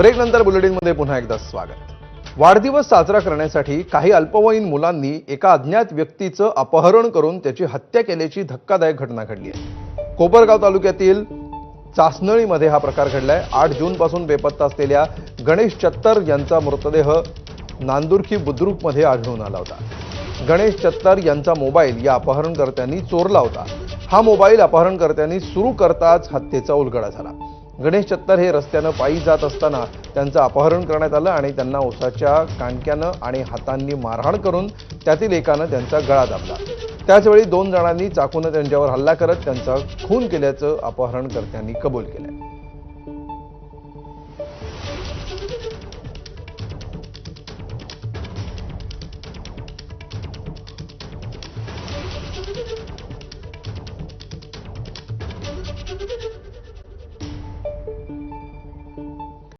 ब्रेकनंतर बुलेटिनमध्ये पुन्हा एकदा स्वागत. वाढदिवस साजरा करण्यासाठी काही अल्पवयीन मुलांनी एका अज्ञात व्यक्तीचं अपहरण करून त्याची हत्या केल्याची धक्कादायक घटना घडली आहे. कोपरगाव तालुक्यातील चासनळीमध्ये हा प्रकार घडलाय. आठ जूनपासून बेपत्ता असलेल्या गणेश चत्तर यांचा मृतदेह नांदुर्खी बुद्रुकमध्ये आढळून आला होता. गणेश चत्तर यांचा मोबाईल या अपहरणकर्त्यांनी चोरला होता. हा मोबाईल अपहरणकर्त्यांनी सुरू करताच हत्येचा उलगडा झाला. गणेश चत्तर हे रस्त्यानं पायी जात असताना त्यांचं अपहरण करण्यात आलं आणि त्यांना उसाच्या कांडक्यानं आणि हातांनी मारहाण करून त्यातील एकानं त्यांचा गळा दाबला. त्याचवेळी दोन जणांनी चाकूनं त्यांच्यावर हल्ला करत त्यांचा खून केल्याचं अपहरणकर्त्यांनी कबूल आहे